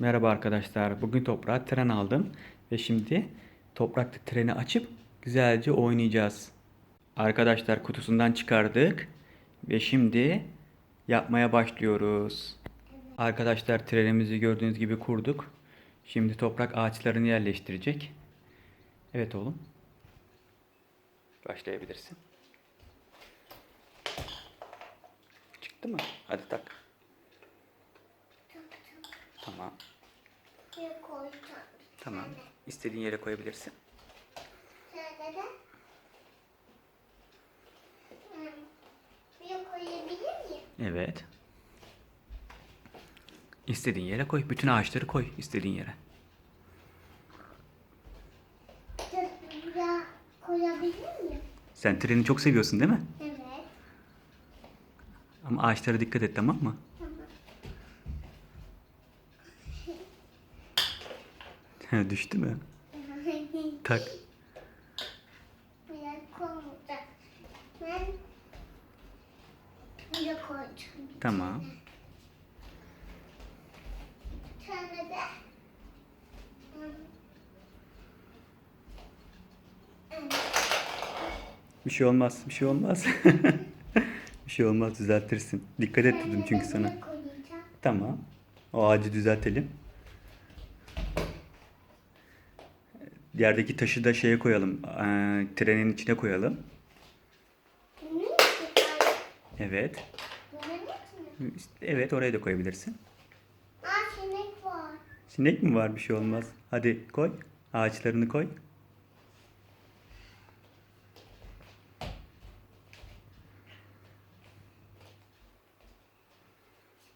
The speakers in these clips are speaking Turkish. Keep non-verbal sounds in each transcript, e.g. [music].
Merhaba arkadaşlar. Bugün toprağa tren aldım ve şimdi toprakta treni açıp güzelce oynayacağız. Arkadaşlar kutusundan çıkardık ve şimdi yapmaya başlıyoruz. Arkadaşlar trenimizi gördüğünüz gibi kurduk. Şimdi toprak ağaçlarını yerleştirecek. Evet oğlum. Başlayabilirsin. Çıktı mı? Hadi tak. Tamam. Bir koyacağım. Tamam. İstediğin yere koyabilirsin. Şöyle de. Hmm, Bir koyabilir miyim? Evet. İstediğin yere koy. Bütün ağaçları koy istediğin yere. Buraya koyabilir miyim? Sen treni çok seviyorsun değil mi? Evet. Ama ağaçlara dikkat et tamam mı? [laughs] Düştü mü? [laughs] Tak. Tamam. Bir şey olmaz. Bir şey olmaz. [laughs] bir şey olmaz düzeltirsin. Dikkat et dedim çünkü sana. Tamam. O ağacı düzeltelim. Yerdeki taşı da şeye koyalım. eee, trenin içine koyalım. Evet. Evet oraya da koyabilirsin. Aa sinek var. Sinek mi var? Bir şey olmaz. Hadi koy. Ağaçlarını koy.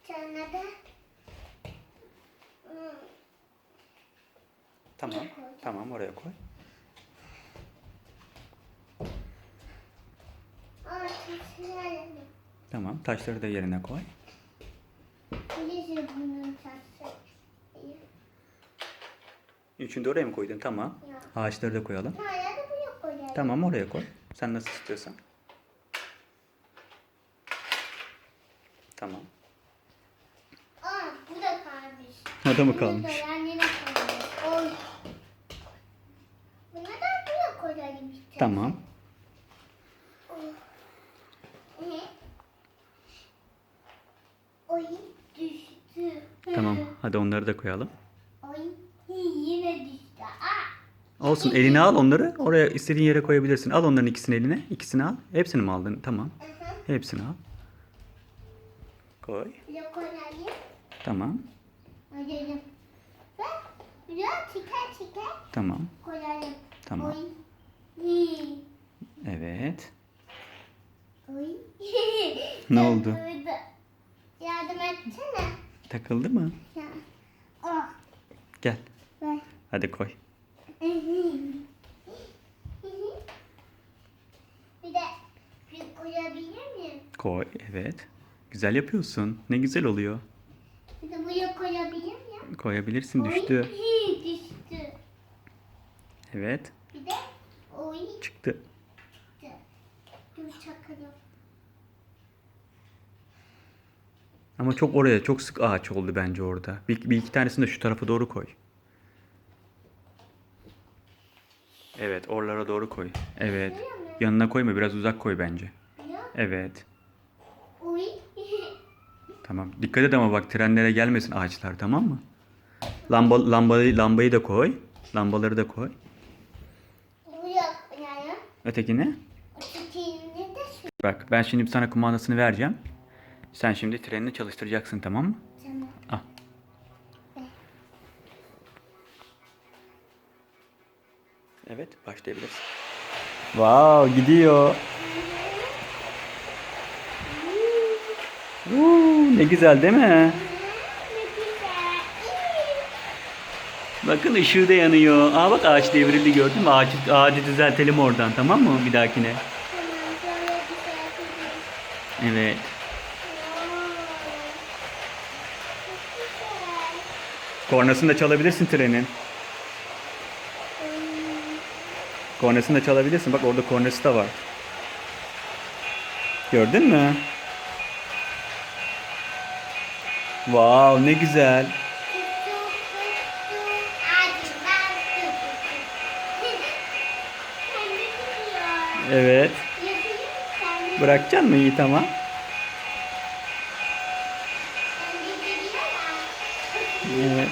Şöyle de. Hmm. Tamam. Tamam oraya koy. Tamam. Taşları da yerine koy. Üçünü de oraya mı koydun? Tamam. Ya. Ağaçları da koyalım. Hayır da buraya koyalım. Tamam oraya koy. Sen nasıl istiyorsan. Tamam. Aa bu da kalmış. O da mı kalmış? da yan yana koyalım. Oy. Bunu da buraya koyalım işte. Tamam. Oy düştü. Tamam. Hadi onları da koyalım. Oy yine düştü. Aa. Olsun eline al onları. Oraya istediğin yere koyabilirsin. Al onların ikisini eline. İkisini al. Hepsini mi aldın? Tamam. Hepsini al. Koy. Tamam. Koyalım. Ve biraz çıkar çıkar Tamam. koyalım. Tamam. Oy. Evet. Oy. Ne oldu? Yardım etsene. Takıldı mı? Ya. Ah. Gel. Ver. Hadi koy. Bir de bir koyabilir miyim? Koy. Evet. Güzel yapıyorsun. Ne güzel oluyor. Bir de buraya koyabilir miyim? Koyabilirsin. Oy, Düştü. hii, [laughs] düştü. Evet. Bir de oy Çıktı. dur çakalım. Ama çok oraya çok sık ağaç oldu bence orada. Bir, bir iki tanesini de şu tarafa doğru koy. Evet, oralara doğru koy. Evet. Yanına koyma, biraz uzak koy bence. Evet. Tamam. Dikkat et ama bak trenlere gelmesin ağaçlar, tamam mı? Lamba lambayı lambayı da koy. Lambaları da koy. Ötekine. Ötekini de. Bak ben şimdi sana kumandasını vereceğim. Sen şimdi trenini çalıştıracaksın tamam mı? Tamam. Al. Evet, başlayabilirsin. Wow, gidiyor. Uuu, ne güzel değil mi? Ne güzel. Bakın ışığı da yanıyor. Aa bak ağaç devrildi gördün mü? Ağacı, ağacı düzeltelim oradan tamam mı bir dahakine? Evet. Kornasını da çalabilirsin trenin. Kornasını da çalabilirsin. Bak orada kornası da var. Gördün mü? Wow ne güzel. Evet. Bırakacaksın mı? De geliyorum. Evet.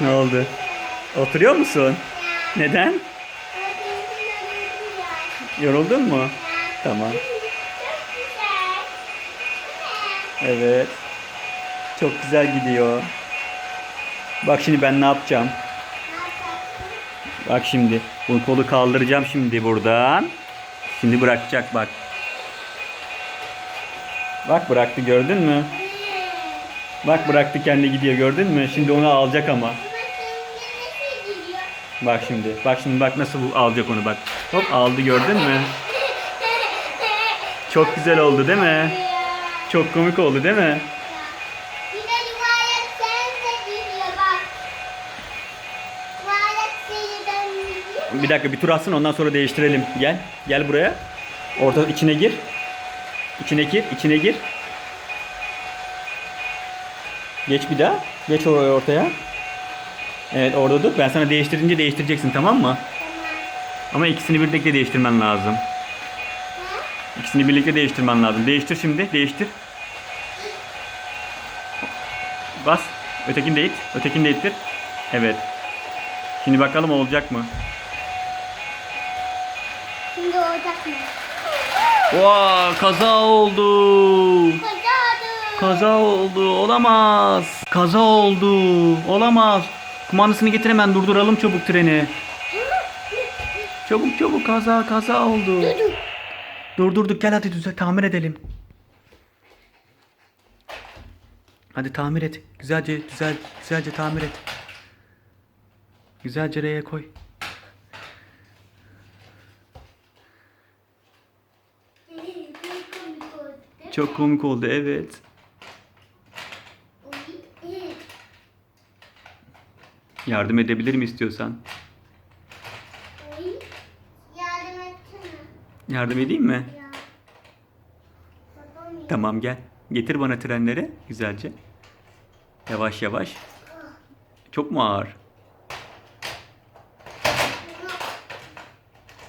Ne oldu? Oturuyor musun? Neden? Yoruldun mu? Tamam. Evet. Çok güzel gidiyor. Bak şimdi ben ne yapacağım? Bak şimdi. Bu kolu kaldıracağım şimdi buradan. Şimdi bırakacak bak. Bak bıraktı gördün mü? Bak bıraktı kendi gidiyor gördün mü? Şimdi onu alacak ama. Bak şimdi. Bak şimdi bak nasıl alacak onu bak. Hop aldı gördün mü? Çok güzel oldu değil mi? Çok komik oldu değil mi? Bir dakika bir tur atsın ondan sonra değiştirelim. Gel. Gel buraya. Orta içine gir. İçine gir. içine gir. Geç bir daha. Geç oraya ortaya. Evet orada dur. Ben sana değiştirince değiştireceksin tamam mı? Ama ikisini birlikte değiştirmen lazım. İkisini birlikte değiştirmen lazım. Değiştir şimdi. Değiştir. Bas. Ötekini de it. Ötekini de ittir. Evet. Şimdi bakalım olacak mı? Şimdi Vaa kaza oldu. Kaza oldu. Olamaz. Kaza oldu. Olamaz. Kumandasını getir hemen durduralım çabuk treni. Çabuk çabuk kaza kaza oldu. Durdurduk gel hadi düzel tamir edelim. Hadi tamir et. Güzelce güzel güzelce tamir et. Güzelce R'ye koy. Çok komik oldu evet. Yardım edebilir mi istiyorsan? Yardım etsene. Yardım edeyim mi? Tamam gel. Getir bana trenleri güzelce. Yavaş yavaş. Çok mu ağır?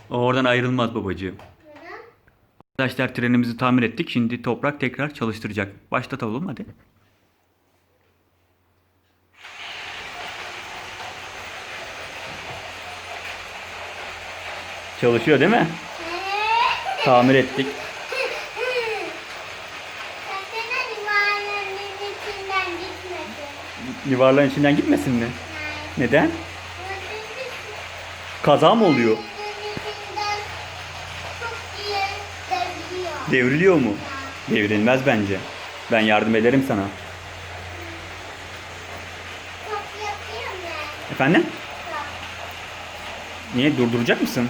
Oradan ayrılmaz babacığım. Arkadaşlar trenimizi tamir ettik. Şimdi toprak tekrar çalıştıracak. Başlatalım hadi. Çalışıyor değil mi? Tamir ettik. Yuvarlağın içinden gitmesin mi? Neden? Kaza mı oluyor? içinden çok iyi dönüyor. Devriliyor mu? Devrilmez bence. Ben yardım ederim sana. Efendim? Niye durduracak mısın?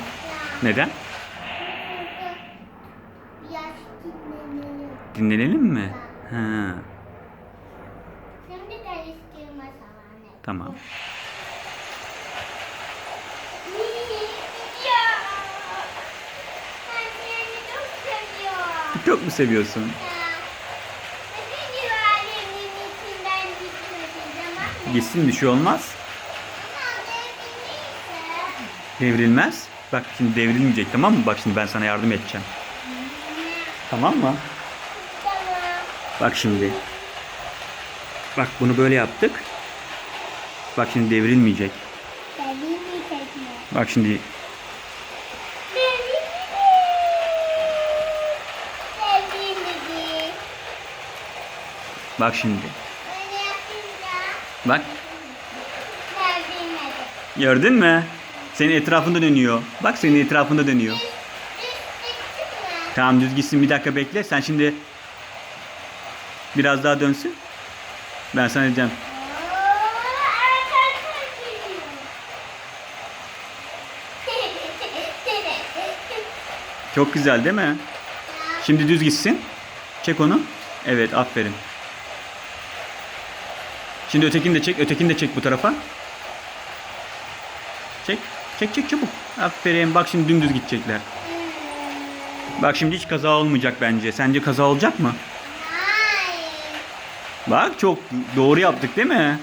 Neden? Dinlenelim. Mi? Ha, zamanı. tamam. Ya. Ben seni çok seviyorum. Çok mu seviyorsun? Gitsin bir şey olmaz. Devrilmez. Bak şimdi devrilmeyecek tamam mı? Bak şimdi ben sana yardım edeceğim. Tamam mı? Bak şimdi. Bak bunu böyle yaptık. Bak şimdi devrilmeyecek. Devrilmeyecek mi? Bak şimdi bak şimdi. Bak gördün mü? Senin etrafında dönüyor. Bak senin etrafında dönüyor. Tamam düz gitsin bir dakika bekle. Sen şimdi biraz daha dönsün. Ben sana diyeceğim. Çok güzel değil mi? Şimdi düz gitsin. Çek onu. Evet aferin. Şimdi ötekini de çek. Ötekini de çek bu tarafa. Çek. Çek çek çabuk. Aferin. Bak şimdi dümdüz gidecekler. Bak şimdi hiç kaza olmayacak bence. Sence kaza olacak mı? Hayır. Bak çok doğru yaptık değil mi?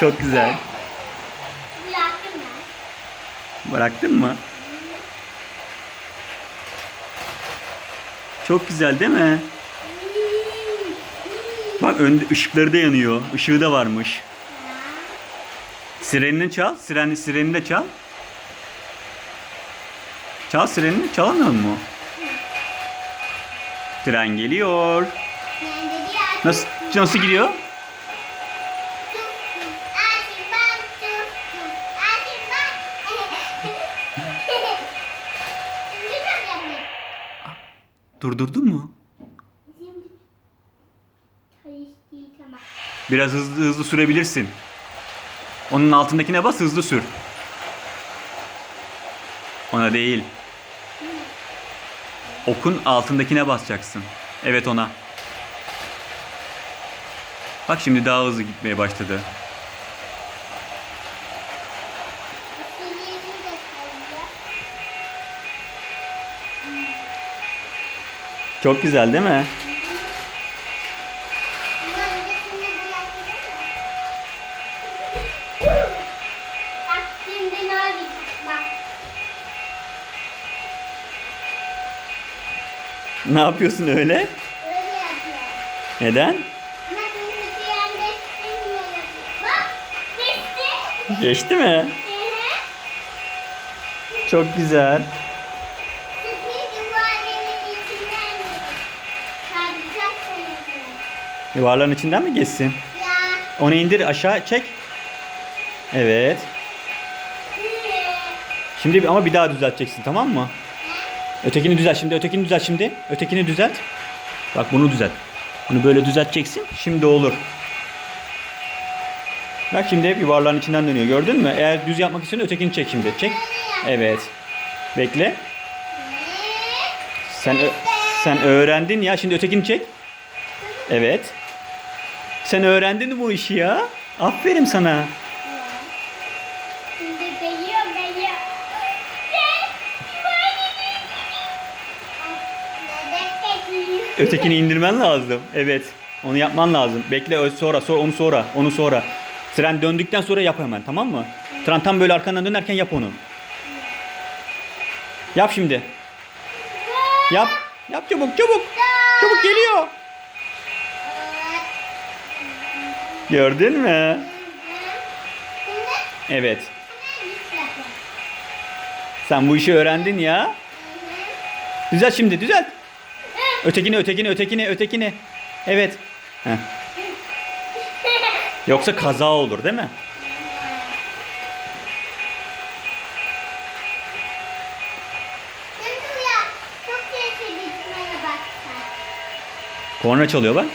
Çok güzel. Bıraktın mı? Çok güzel değil mi? Bak önde ışıkları da yanıyor. Işığı da varmış. Sirenini çal. Siren, sirenini de çal. Çal sirenini. Çalamıyor mu? Tren geliyor. Nasıl nasıl gidiyor? [laughs] Durdurdun mu? Biraz hızlı hızlı sürebilirsin. Onun altındakine bas hızlı sür. Ona değil. Okun altındakine basacaksın. Evet ona. Bak şimdi daha hızlı gitmeye başladı. Çok güzel değil mi? Ne yapıyorsun öyle? Öyle yapıyor. Neden? Ama şimdi bir yerde istemiyorum. Bak. Geçti. Geçti mi? Çok güzel. Yuvarların içinden mi geçsin? Ya. Onu indir aşağı çek. Evet. Şimdi ama bir daha düzelteceksin tamam mı? Ötekini düzelt şimdi. Ötekini düzelt şimdi. Ötekini düzelt. Bak bunu düzelt. Bunu böyle düzelteceksin. Şimdi olur. Bak şimdi hep yuvarlağın içinden dönüyor. Gördün mü? Eğer düz yapmak istiyorsan ötekini çek şimdi. Çek. Evet. Bekle. Sen sen öğrendin ya. Şimdi ötekini çek. Evet. Sen öğrendin bu işi ya. Aferin sana. Ötekini indirmen lazım. Evet. Onu yapman lazım. Bekle sonra, sonra onu sonra, onu sonra. Tren döndükten sonra yap hemen tamam mı? Tren tam böyle arkandan dönerken yap onu. Yap şimdi. Yap. Yap çabuk çabuk. Çabuk geliyor. Gördün mü? Evet. Sen bu işi öğrendin ya. Düzelt şimdi düzelt. Ötekini ötekini ötekini ötekini. Evet. Heh. Yoksa kaza olur değil mi? Korna çalıyor bak. [laughs]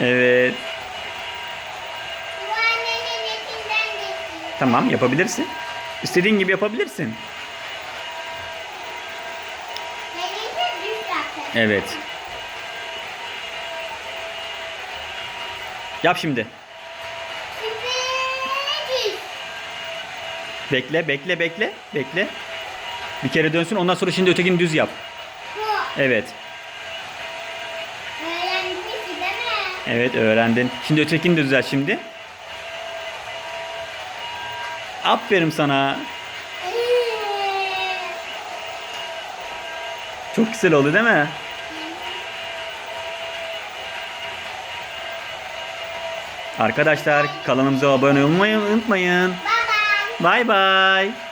Evet. Tamam yapabilirsin. İstediğin gibi yapabilirsin. Evet. Yap şimdi. Bekle, bekle, bekle, bekle. Bir kere dönsün ondan sonra şimdi ötekini düz yap. Bu. Evet. Mi? Evet öğrendin. Şimdi ötekini de düzelt şimdi. Aferin sana. Çok güzel oldu değil mi? Arkadaşlar kanalımıza abone olmayı unutmayın. Bye bye. Bay bay.